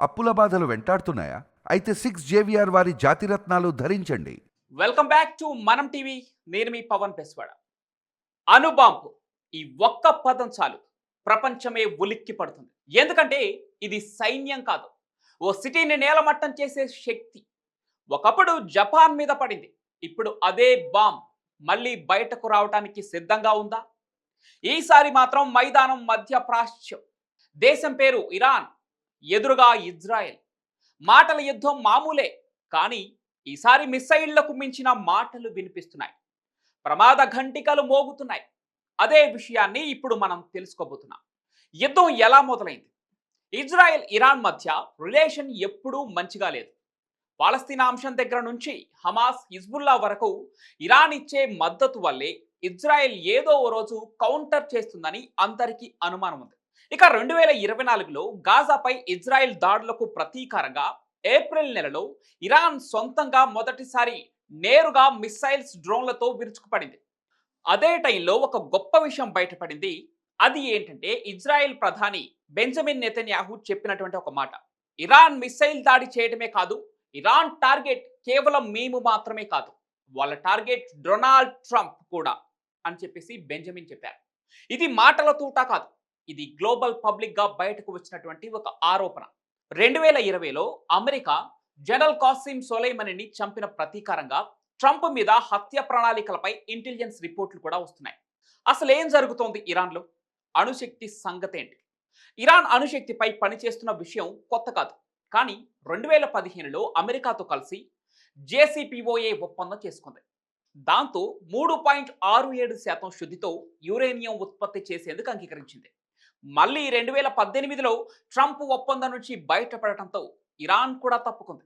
అప్పుల బాధలు వెంటాడుతున్నాయా? అయితే సిక్స్ జేవిఆర్ వారి జాతిరత్నాలు ధరించండి. Welcome back to Manam TV నేను మీ పవన్ పెస్వాడ. అనుబాంపు ఈ ఒక్క పదం చాలు. ప్రపంచమే ఉలిక్కి పడుతుంది. ఎందుకంటే ఇది సైన్యం కాదు. ఓ సిటీని నేలమట్టం చేసే శక్తి. ఒకప్పుడు జపాన్ మీద పడింది. ఇప్పుడు అదే బాంబ్. మళ్ళీ బయటకు రావడానికి సిద్ధంగా ఉందా? ఈసారి మాత్రం మైదానం మధ్య ప్రాచ్యం దేశం పేరు ఇరాన్. ఎదురుగా ఇజ్రాయెల్. మాటల యుద్ధం మామూలే కానీ ఈసారి మిస్సైళ్ళకు మించిన మాటలు వినిపిస్తున్నాయి. ప్రమాద ఘంటికలు మోగుతున్నాయి. అదే విషయాన్ని ఇప్పుడు మనం తెలుసుకోబోతున్నాం. యుద్ధం ఎలా మొదలైంది? ఇజ్రాయెల్ ఇరాన్ మధ్య రిలేషన్ ఎప్పుడూ మంచిగా లేదు. పాలస్తీనా అంశం దగ్గర నుంచి హమాస్ హిజ్బుల్లా వరకు ఇరాన్ ఇచ్చే మద్దతు వల్లే ఇజ్రాయెల్ ఏదో ఓ రోజు కౌంటర్ చేస్తుందని అందరికీ అనుమానం ఉంది ఇక రెండు వేల ఇరవై నాలుగులో గాజాపై ఇజ్రాయెల్ దాడులకు ప్రతీకారంగా ఏప్రిల్ నెలలో ఇరాన్ సొంతంగా మొదటిసారి నేరుగా మిస్సైల్స్ డ్రోన్లతో విరుచుకుపడింది. అదే టైంలో ఒక గొప్ప విషయం బయటపడింది. అది ఏంటంటే ఇజ్రాయెల్ ప్రధాని బెంజమిన్ నెతన్యాహు చెప్పినటువంటి ఒక మాట. ఇరాన్ మిస్సైల్ దాడి చేయడమే కాదు ఇరాన్ టార్గెట్ కేవలం మేము మాత్రమే కాదు వాళ్ళ టార్గెట్ డొనాల్డ్ ట్రంప్ కూడా అని చెప్పేసి బెంజమిన్ చెప్పారు. ఇది మాటల తూట కాదు. ఇది గ్లోబల్ పబ్లిక్గా బయటకు వచ్చినటువంటి ఒక ఆరోపణ. రెండు వేల ఇరవైలో అమెరికా జనరల్ కాసిం సొలైమనిని చంపిన ప్రతీకారంగా ట్రంప్ మీద హత్య ప్రణాళికలపై ఇంటెలిజెన్స్ రిపోర్ట్లు కూడా వస్తున్నాయి. అసలు ఏం జరుగుతోంది ఇరాన్లో? అణుశక్తి సంగతి ఏంటి ఇరాన్ అణుశక్తిపై పనిచేస్తున్న విషయం కొత్త కాదు. కానీ రెండు వేల పదిహేనులో అమెరికాతో కలిసి జేసీపీఓఏ ఒప్పందం చేసుకుంది. దాంతో మూడు పాయింట్ ఆరు ఏడు శాతం శుద్ధితో యురేనియం ఉత్పత్తి చేసేందుకు అంగీకరించింది. మళ్ళీ రెండు వేల పద్దెనిమిదిలో ట్రంప్ ఒప్పందం నుంచి బయటపడటంతో ఇరాన్ కూడా తప్పుకుంది.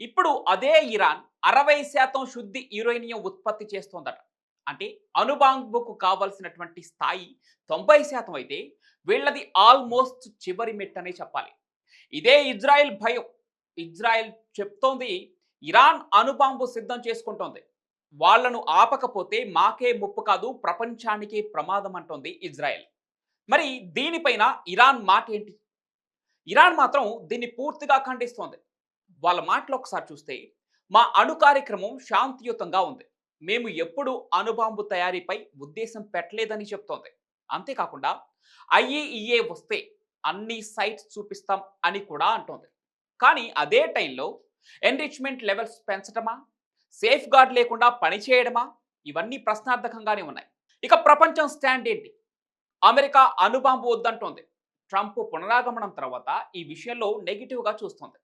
ఇప్పుడు అదే ఇరాన్ అరవై శాతం శుద్ధి యురేనియం ఉత్పత్తి చేస్తోందట. అంటే అణుబాంబుకు కావలసినటువంటి స్థాయి తొంభై శాతం అయితే వీళ్ళది ఆల్మోస్ట్ చివరి మెట్టనే చెప్పాలి. ఇదే ఇజ్రాయెల్ భయం. ఇజ్రాయెల్ చెప్తోంది ఇరాన్ అణుబాంబు సిద్ధం చేసుకుంటోంది. వాళ్ళను ఆపకపోతే మాకే ముప్పు కాదు ప్రపంచానికే ప్రమాదం అంటోంది ఇజ్రాయెల్. మరి దీనిపైన ఇరాన్ మాట ఏంటి? ఇరాన్ మాత్రం దీన్ని పూర్తిగా ఖండిస్తోంది. వాళ్ళ మాటలు ఒకసారి చూస్తే మా అణు కార్యక్రమం శాంతియుతంగా ఉంది. మేము ఎప్పుడు అణుబాంబు తయారీపై ఉద్దేశం పెట్టలేదని చెప్తోంది. అంతేకాకుండా ఐఏఈఏ వస్తే అన్ని సైట్స్ చూపిస్తాం అని కూడా అంటోంది. కానీ అదే టైంలో ఎన్రిచ్మెంట్ లెవెల్స్ పెంచడమా సేఫ్ గార్డ్ లేకుండా పనిచేయడమా ఇవన్నీ ప్రశ్నార్థకంగానే ఉన్నాయి. ఇక ప్రపంచం స్టాండ్ ఏంటి అమెరికా అణుబాంబు వద్దంటోంది. ట్రంప్ పునరాగమనం తర్వాత ఈ విషయంలో నెగిటివ్గా చూస్తోంది.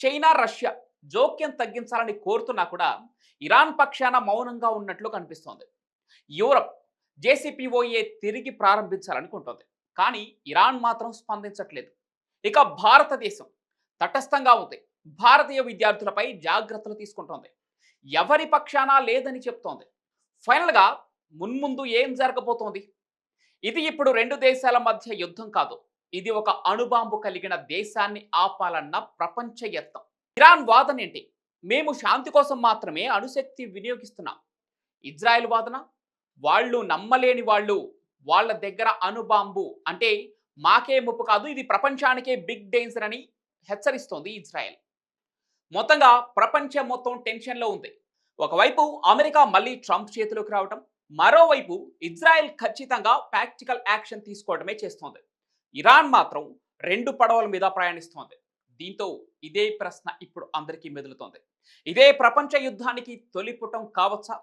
చైనా రష్యా జోక్యం తగ్గించాలని కోరుతున్నా కూడా ఇరాన్ పక్షాన మౌనంగా ఉన్నట్లు కనిపిస్తోంది. యూరప్ జేసీపీఓఏ తిరిగి ప్రారంభించాలనుకుంటోంది కానీ ఇరాన్ మాత్రం స్పందించట్లేదు. ఇక భారతదేశం తటస్థంగా ఉంది. భారతీయ విద్యార్థులపై జాగ్రత్తలు తీసుకుంటోంది. ఎవరి పక్షాన లేదని చెప్తోంది. ఫైనల్గా మున్ముందు ఏం జరగబోతోంది? ఇది ఇప్పుడు రెండు దేశాల మధ్య యుద్ధం కాదు. ఇది ఒక అణుబాంబు కలిగిన దేశాన్ని ఆపాలన్న ప్రపంచ యత్నం. ఇరాన్ వాదన ఏంటి? మేము శాంతి కోసం మాత్రమే అణుశక్తి వినియోగిస్తున్నాం. ఇజ్రాయెల్ వాదన? వాళ్ళు నమ్మలేని వాళ్ళు వాళ్ళ దగ్గర అణుబాంబు అంటే మాకే ముప్పు కాదు ఇది ప్రపంచానికే బిగ్ డేంజర్ అని హెచ్చరిస్తోంది ఇజ్రాయెల్. మొత్తంగా ప్రపంచం మొత్తం టెన్షన్లో ఉంది. ఒకవైపు అమెరికా మళ్ళీ ట్రంప్ చేతిలోకి రావటం మరోవైపు ఇజ్రాయెల్ ఖచ్చితంగా ప్రాక్టికల్ యాక్షన్ తీసుకోవడమే చేస్తోంది. ఇరాన్ మాత్రం రెండు పడవల మీద ప్రయాణిస్తోంది. దీంతో ఇదే ప్రశ్న ఇప్పుడు అందరికీ మెదులుతోంది. ఇదే ప్రపంచ యుద్ధానికి తొలిపుటం కావచ్చా?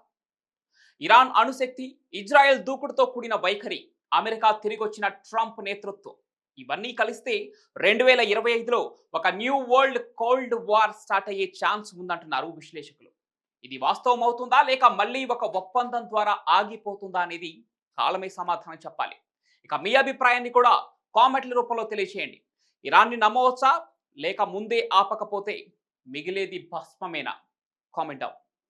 ఇరాన్ అణుశక్తి ఇజ్రాయెల్ దూకుడుతో కూడిన వైఖరి అమెరికా తిరిగొచ్చిన ట్రంప్ నేతృత్వం. ఇవన్నీ కలిస్తే రెండు వేల ఇరవై ఐదులో ఒక new world cold war start అయ్యే ఛాన్స్ ఉందంటున్నారు విశ్లేషకులు. ఇది వాస్తవం అవుతుందా లేక మళ్ళీ ఒక ఒప్పందం ద్వారా ఆగిపోతుందా అనేది కాలమే సమాధానం చెప్పాలి. ఇక మీ అభిప్రాయాన్ని కూడా కామెంట్ల రూపంలో తెలియచేయండి. ఇరాన్ని నమ్మవచ్చా? లేక ముందే ఆపకపోతే మిగిలేది భస్మమేనా? Comment down